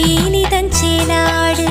தேனி தஞ்சை நாடு